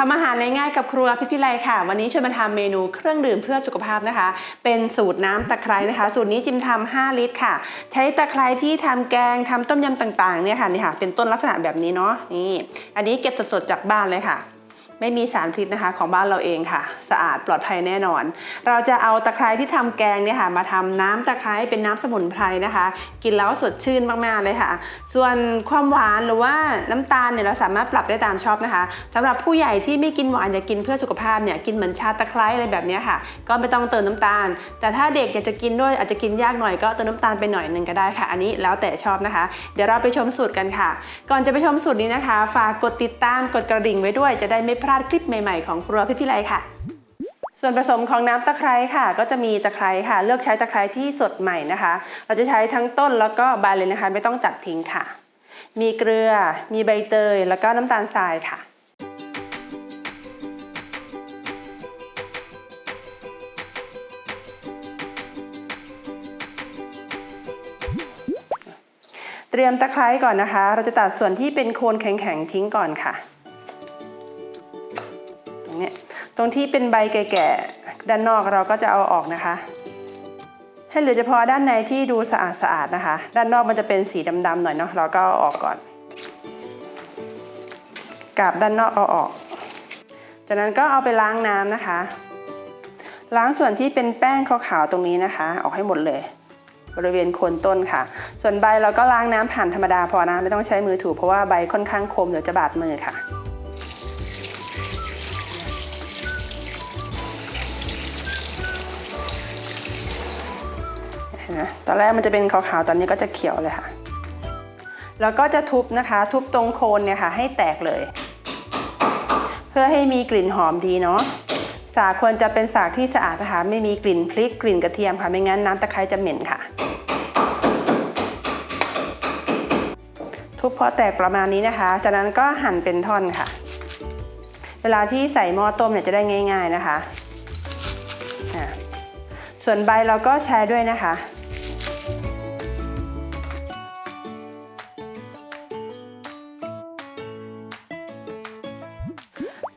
ทำอาหารง่ายๆกับครัวพี่พิไลค่ะ วันนี้ชวนมาทำเมนูเครื่องดื่มเพื่อสุขภาพนะคะ เป็นสูตรน้ำตะไคร้นะคะ สูตรนี้จิมทำ5ลิตรค่ะ ใช้ตะไคร้ที่ทำแกงทำต้มยำต่างๆเนี่ยค่ะนี่ค่ะ เป็นต้นลักษณะแบบนี้เนาะนี่ อันนี้เก็บสดๆจากบ้านเลยค่ะ ไม่มีสารพิษนะคะของบ้านเราเองค่ะ สะอาดปลอดภัยแน่นอน เราจะเอาตะไคร้ที่ทำแกงเนี่ยค่ะ มาทำน้ำตะไคร้เป็นน้ำสมุนไพรนะคะ กินแล้วสดชื่นมากๆเลยค่ะ ส่วนความหวานหรือว่าน้ำตาลเนี่ยเราสามารถปรับได้ตามชอบนะคะสำหรับผู้ใหญ่ที่ไม่กินหวานอยากกินเพื่อสุขภาพเนี่ยกินเหมือนชาตะไคร้อะไรแบบนี้ค่ะ ก็ไม่ต้องเติมน้ำตาล แต่ถ้าเด็กอยากจะกินด้วยอาจจะกินยากหน่อยก็เติมน้ำตาลไปหน่อยหนึ่งก็ได้ค่ะ อันนี้แล้วแต่ชอบนะคะ เดี๋ยวเราไปชมสูตรกันค่ะ ก่อนจะไปชมสูตรนี้นะคะ ฝากกดติดตามกดกระดิ่งไว้ด้วยจะได้ไม่พลาดคลิปใหม่ๆ ของครัวพี่พิไลค่ะ ส่วนผสมของน้ำตะไคร้ค่ะ ก็จะมีตะไคร้ค่ะ เลือกใช้ตะไคร้ที่สดใหม่นะคะ เราจะใช้ทั้งต้นแล้วก็ใบเลยนะคะ ไม่ต้องตัดทิ้งค่ะ มีเกลือ มีใบเตย แล้วก็น้ำตาลทรายค่ะเตรียมตะไคร้ก่อนนะคะ เราจะตัดส่วนที่เป็นโคนแข็งๆทิ้งก่อนค่ะ ตรงที่เป็นใบแก่ๆด้านนอกเราก็จะเอาออกนะคะ ให้เหลือเฉพาะด้านในที่ดูสะอาดๆนะคะ ด้านนอกมันจะเป็นสีดำๆหน่อยเนาะเราก็เอาออกก่อนกาบด้านนอกเอาออก จากนั้นก็เอาไปล้างน้ำนะคะ ล้างส่วนที่เป็นแป้งขาวๆตรงนี้นะคะ ออกให้หมดเลย บริเวณโคนต้นค่ะ ส่วนใบเราก็ล้างน้ำผ่านธรรมดาพอนะ ไม่ต้องใช้มือถูเพราะว่าใบค่อนข้างคมเดี๋ยวจะบาดมือค่ะ นไหมตอนแรกมันจะเป็นขาวๆ ตอนนี้ก็จะเขียวเลยค่ะ แล้วก็จะทุบนะคะ ทุบตรงโคนเนี่ยค่ะ ให้แตกเลย เพื่อให้มีกลิ่นหอมดีเนาะ สากควรจะเป็นสากที่สะอาดนะคะ ไม่มีกลิ่นพริกกลิ่นกระเทียมค่ะ ไม่งั้นน้ำตะไคร้จะเหม็นค่ะ ทุบพอแตกประมาณนี้นะคะ จากนั้นก็หั่นเป็นท่อนค่ะ เวลาที่ใส่หม้อต้มเนี่ยจะได้ง่าย ๆนะคะส่วนใบเราก็แช่ด้วยนะคะ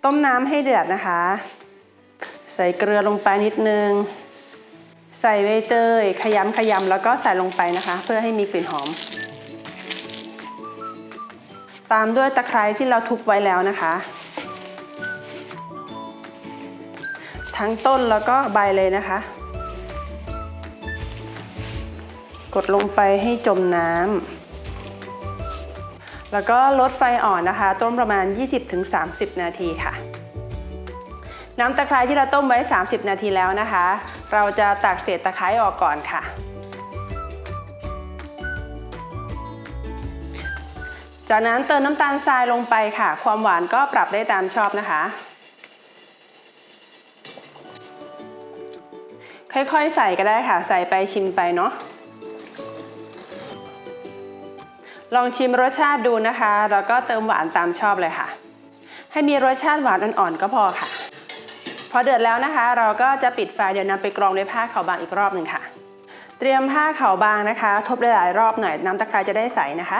ต้มน้ำให้เดือดนะคะ ใส่เกลือลงไปนิดนึง ใส่ใบเตยขยำขยำแล้วก็ใส่ลงไปนะคะ เพื่อให้มีกลิ่นหอม ตามด้วยตะไคร้ที่เราทุบไว้แล้วนะคะ ทั้งต้นแล้วก็ใบเลยนะคะ กดลงไปให้จมน้ำ แล้วก็ลดไฟอ่อนนะคะ ต้มประมาณ 20-30 นาทีค่ะ น้ำตะไคร้ที่เราต้มไว้ 30 นาทีแล้วนะคะ เราจะตักเศษตะไคร้ออกก่อนค่ะ จากนั้นเติมน้ำตาลทรายลงไปค่ะ ความหวานก็ปรับได้ตามชอบนะคะ ค่อยๆ ใส่ก็ได้ค่ะ ใส่ไปชิมไปเนาะ ลองชิมรสชาติดูนะคะ แล้วก็เติมหวานตามชอบเลยค่ะ ให้มีรสชาติหวานอ่อนๆก็พอค่ะ พอเดือดแล้วนะคะ เราก็จะปิดไฟเดี๋ยวนำไปกรองด้วยผ้าขาวบางอีกรอบหนึ่งค่ะ เตรียมผ้าขาวบางนะคะ ทบหลายๆรอบหน่อยน้ำตะไคร้จะได้ใสนะคะ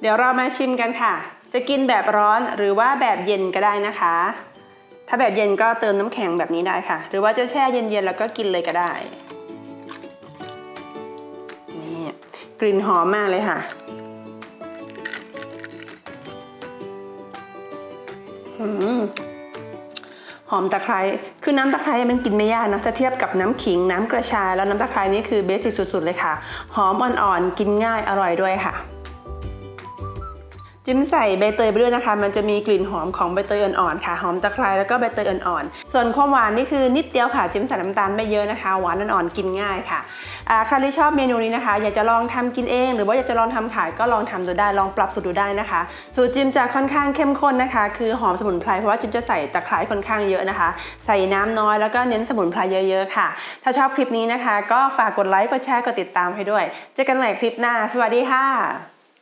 เดี๋ยวเรามาชิมกันค่ะ จะกินแบบร้อนหรือว่าแบบเย็นก็ได้นะคะ ถ้าแบบเย็นก็เติมน้ำแข็งแบบนี้ได้ค่ะ หรือว่าจะแช่เย็นๆแล้วก็กินเลยก็ได้นี่กลิ่นหอมมากเลยค่ะหอมตะไคร้คือน้ำตะไคร้มันกินไม่ยากนะถ้าเทียบกับน้ำขิงน้ำกระชายแล้วน้ำตะไคร้นี่คือเบสิกสุดๆเลยค่ะ หอมอ่อนๆกินง่ายอร่อยด้วยค่ะ จิ้มใส่ใบเตยไปด้วยนะคะ มันจะมีกลิ่นหอมของใบเตยอ่อนๆค่ะ หอมตะไคร้แล้วก็ใบเตยอ่อนๆ ส่วนความหวานนี่คือนิดเดียวค่ะ จิ้มใส่น้ำตาลไม่เยอะนะคะ หวานอ่อนๆ กินง่ายค่ะใครที่ชอบเมนูนี้นะคะ อยากจะลองทำกินเอง หรือว่าอยากจะลองทำขายก็ลองทำดูได้ ลองปรับสูตรดูได้นะคะ สูตรจิ้มจะค่อนข้างเข้มข้นนะคะ คือหอมสมุนไพร เพราะว่าจิ้มจะใส่ตะไคร้ค่อนข้างเยอะนะคะ ใส่น้ำน้อยแล้วก็เน้นสมุนไพรเยอะๆค่ะ ถ้าชอบคลิปนี้นะคะ ก็ฝากกดไลค์ กดแชร์ กดติดตามให้ด้วย เจอกันใหม่คลิปหน้า สวัสดีค่ะ